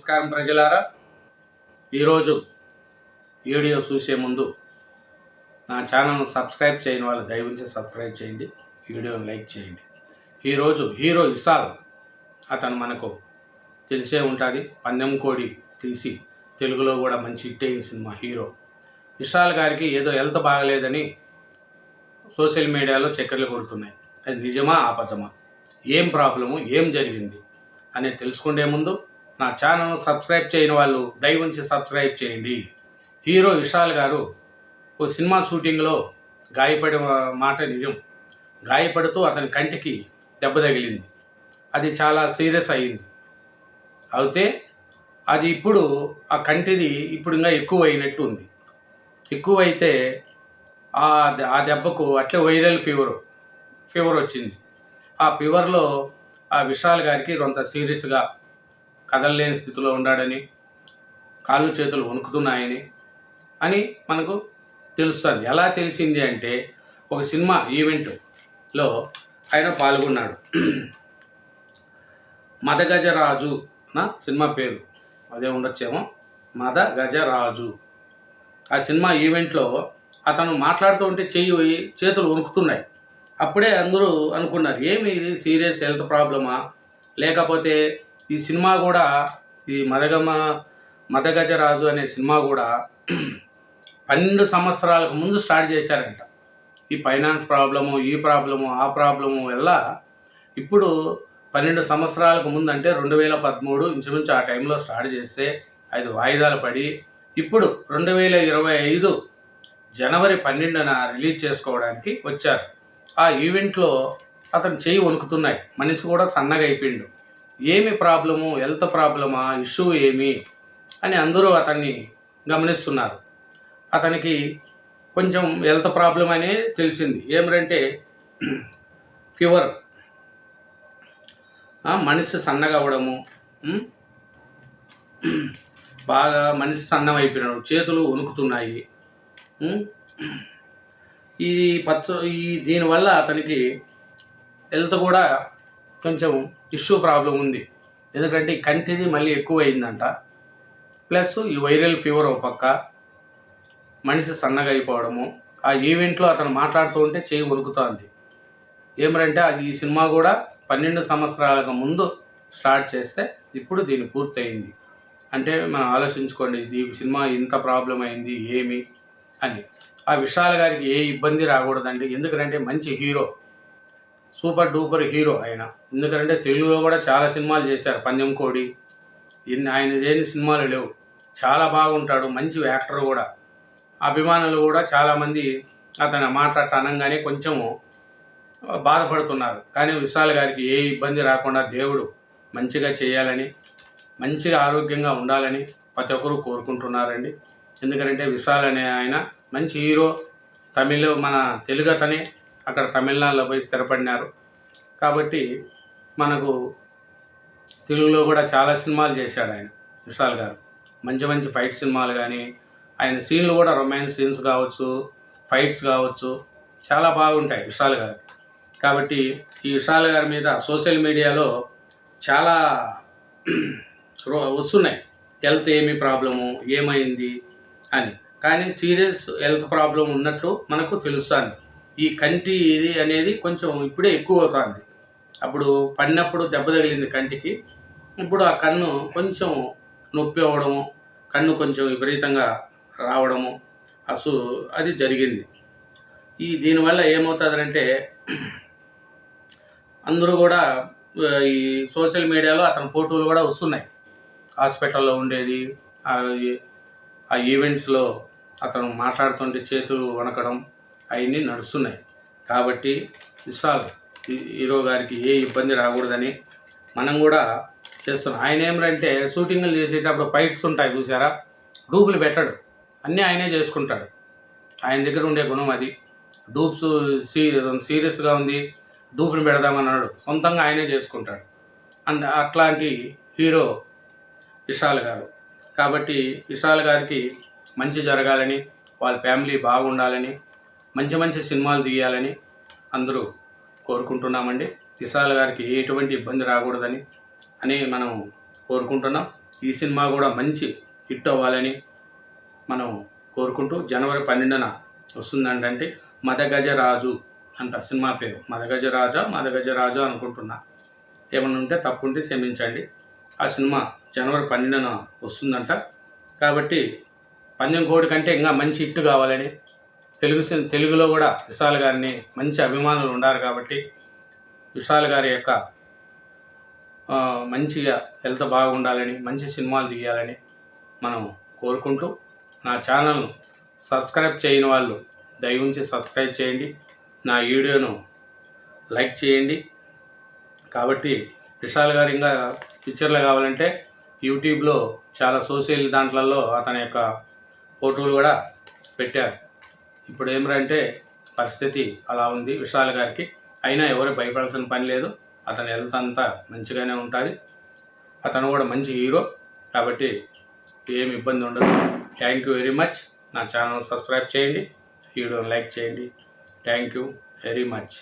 నమస్కారం ప్రజలారా. ఈరోజు వీడియో చూసే ముందు నా ఛానల్ను సబ్స్క్రైబ్ చేయని వాళ్ళు దయవించి సబ్స్క్రైబ్ చేయండి వీడియోని లైక్ చేయండి. ఈరోజు హీరో ఇసాల్ అతను మనకు తెలిసే ఉంటుంది. పందెం కోడి తీసి తెలుగులో కూడా మంచి హిట్ అయిన సినిమా హీరో. ఇషాల్ గారికి ఏదో హెల్త్ బాగలేదని సోషల్ మీడియాలో చక్కర్లు కొడుతున్నాయి. అది నిజమా ఆపదమా? ఏం ప్రాబ్లము ఏం జరిగింది? అనేది తెలుసుకునే ముందు నా ఛానల్ సబ్స్క్రైబ్ చేయని వాళ్ళు దయవుంచి సబ్స్క్రైబ్ చేయండి. హీరో విశాల్ గారు ఓ సినిమా షూటింగ్లో గాయపడే మాట నిజం. గాయపడుతూ అతని కంటికి దెబ్బ తగిలింది. అది చాలా సీరియస్ అయింది. అయితే అది ఇప్పుడు ఆ కంటిది ఇప్పుడు ఇంకా ఎక్కువ అయినట్టు ఉంది. ఎక్కువైతే ఆ దెబ్బకు అట్లే వైరల్ ఫీవర్ ఫీవర్ వచ్చింది. ఆ ఫీవర్లో ఆ విశాల్ గారికి కొంత సీరియస్గా కదలలేని స్థితిలో ఉన్నాడని కాళ్ళు చేతులు వణుకుతున్నాయని అని మనకు తెలుస్తుంది. ఎలా తెలిసింది అంటే ఒక సినిమా ఈవెంట్లో ఆయన పాల్గొన్నాడు. మదగజరాజు నా సినిమా పేరు. అదే ఉండొచ్చేమో. మద గజరాజు ఆ సినిమా ఈవెంట్లో అతను మాట్లాడుతూ ఉంటే చెయ్యి చేతులు వణుకుతున్నాయి. అప్పుడే అందరూ అనుకున్నారు ఏమి ఇది? సీరియస్ హెల్త్ ప్రాబ్లమా? లేకపోతే ఈ సినిమా కూడా ఈ మదగమ మదగజరాజు అనే సినిమా కూడా పన్నెండు సంవత్సరాలకు ముందు స్టార్ట్ చేశారంట. ఈ ఫైనాన్స్ ప్రాబ్లము ఈ ప్రాబ్లము ఆ ప్రాబ్లము వల్ల ఇప్పుడు పన్నెండు సంవత్సరాలకు ముందు అంటే రెండు వేల పదమూడు ఇంచుమించు ఆ టైంలో స్టార్ట్ చేస్తే ఐదు వాయిదాలు పడి ఇప్పుడు రెండు వేల ఇరవై ఐదు జనవరి పన్నెండున రిలీజ్ చేసుకోవడానికి వచ్చారు. ఆ ఈవెంట్లో అతను చేయి వణుకుతున్నాయి. మనిషి కూడా సన్నగా అయిపోయిండు ఏమి ప్రాబ్లము హెల్త్ ప్రాబ్లమా ఇష్యూ ఏమి అని అందరూ అతన్ని గమనిస్తున్నారు. అతనికి కొంచెం హెల్త్ ప్రాబ్లం అనే తెలిసింది. ఏమిటంటే ఫీవర్. మనిషి సన్నగవడము బాగా మనిషి సన్నం అయిపోయినాడు. చేతులు వణుకుతున్నాయి ఈ ఇది పచ్చ ఈ దీనివల్ల అతనికి హెల్త్ కూడా కొంచెం ఇష్యూ ప్రాబ్లం ఉంది. ఎందుకంటే ఈ కంటిది మళ్ళీ ఎక్కువ అయిందంట ప్లస్ ఈ వైరల్ ఫీవర్ ఒక పక్క మనిషి సన్నగా అయిపోవడము ఆ ఈవెంట్లో అతను మాట్లాడుతూ ఉంటే చేయి ఉరుకుతోంది ఏమరంటే అది ఈ సినిమా కూడా పన్నెండు సంవత్సరాలకు ముందు స్టార్ట్ చేస్తే ఇప్పుడు దీన్ని పూర్తయింది. అంటే మనం ఆలోచించుకోండి ఇది ఈ సినిమా ఇంత ప్రాబ్లం అయింది ఏమి అని. ఆ విశాల్ గారికి ఏ ఇబ్బంది రాకూడదండి. ఎందుకంటే మంచి హీరో. సూపర్ డూపర్ హీరో ఆయన. ఎందుకంటే తెలుగులో కూడా చాలా సినిమాలు చేశారు. పందెం కోడి. ఇన్ని ఆయన లేని సినిమాలు లేవు. చాలా బాగుంటాడు. మంచి యాక్టర్ కూడా. అభిమానులు కూడా చాలామంది అతను మాట్లాడట అనగానే కొంచెము బాధపడుతున్నారు. కానీ విశాల్ గారికి ఏ ఇబ్బంది రాకుండా దేవుడు మంచిగా చేయాలని మంచిగా ఆరోగ్యంగా ఉండాలని ప్రతి ఒక్కరూ కోరుకుంటున్నారండి. ఎందుకంటే విశాల్ అనే ఆయన మంచి హీరో. తమిళ మన తెలుగు అతనే. అక్కడ తమిళనాడులో పోయి స్థిరపడినారు. కాబట్టి మనకు తెలుగులో కూడా చాలా సినిమాలు చేశాడు ఆయన విశాల్ గారు. మంచి మంచి ఫైట్ సినిమాలు కానీ ఆయన సీన్లు కూడా రొమాన్స్ సీన్స్ కావచ్చు ఫైట్స్ కావచ్చు చాలా బాగుంటాయి విశాల్ గారు. కాబట్టి ఈ విశాల్ గారి మీద సోషల్ మీడియాలో చాలా రో- వస్తున్నాయి. హెల్త్ ఏమి ప్రాబ్లము ఏమైంది అని. కానీ సీరియస్ హెల్త్ ప్రాబ్లం ఉన్నట్లు మనకు తెలుస్తుంది. ఈ కంటి ఇది అనేది కొంచెం ఇప్పుడే ఎక్కువ అవుతుంది అప్పుడు పడినప్పుడు దెబ్బ తగిలింది కంటికి. ఇప్పుడు ఆ కన్ను కొంచెం నొప్పి అవ్వడము కన్ను కొంచెం విపరీతంగా రావడము అసలు అది జరిగింది. ఈ దీనివల్ల ఏమవుతుందంటే అందరూ కూడా ఈ సోషల్ మీడియాలో అతని ఫోటోలు కూడా వస్తున్నాయి. హాస్పిటల్లో ఉండేది ఆ ఈవెంట్స్లో అతను మాట్లాడుతుంటే చేతులు వణకడం అవన్నీ నడుస్తున్నాయి. కాబట్టి విశాల్ హీరో గారికి ఏ ఇబ్బంది రాకూడదని మనం కూడా చేస్తున్నాం. ఆయన ఏమిటంటే షూటింగ్లు చేసేటప్పుడు ఫైట్స్ ఉంటాయి చూసారా డూపులు పెట్టడు. అన్నీ ఆయనే చేసుకుంటాడు. ఆయన దగ్గర ఉండే గుణం అది. డూప్స్ సీ సీరియస్గా ఉంది డూపుని పెడదామన్నాడు సొంతంగా ఆయనే చేసుకుంటాడు. అండ్ అట్లాంటి హీరో విశాల్ గారు. కాబట్టి విశాల్ గారికి మంచి జరగాలని వాళ్ళ ఫ్యామిలీ బాగుండాలని మంచి మంచి సినిమాలు తీయాలని అందరూ కోరుకుంటున్నామండి. విశాల్ గారికి ఎటువంటి ఇబ్బంది రాకూడదని అని మనం కోరుకుంటున్నాం. ఈ సినిమా కూడా మంచి హిట్ అవ్వాలని మనం కోరుకుంటూ జనవరి పన్నెండున వస్తుందంటే మదగజరాజు అంట సినిమా పేరు. మదగజరాజా మదగజరాజా అనుకుంటున్నా. ఏమన్నా ఉంటే తప్పుంటే క్షమించండి. ఆ సినిమా జనవరి పన్నెండున వస్తుందంట. కాబట్టి పందెం కోడి కంటే ఇంకా మంచి హిట్ కావాలని తెలుగు సి- తెలుగులో కూడా విశాల్ గారిని మంచి అభిమానులు ఉన్నారు కాబట్టి విశాల్ గారి యొక్క మంచిగా హెల్త్ బాగుండాలని మంచి సినిమాలు తీయాలని మనం కోరుకుంటూ నా ఛానల్ను సబ్స్క్రైబ్ చేయని వాళ్ళు దయవుంచి సబ్స్క్రైబ్ చేయండి. నా వీడియోను లైక్ చేయండి. కాబట్టి విశాల్ గారు ఇంకా పిక్చర్లు కావాలంటే యూట్యూబ్లో చాలా సోషల్ దాంట్లలో అతని యొక్క ఫోటోలు కూడా పెట్టారు. ఇప్పుడు ఏమిటంటే పరిస్థితి అలా ఉంది. విశాల్ గారికి అయినా ఎవరు భయపడాల్సిన పని లేదు. అతని హెల్త్ అంతా మంచిగానే ఉంటుంది. అతను కూడా మంచి హీరో. కాబట్టి ఏమి ఇబ్బంది ఉండదు. Thank you very much. నా ఛానల్ సబ్స్క్రైబ్ చేయండి. వీడియోని లైక్ చేయండి. Thank you very much.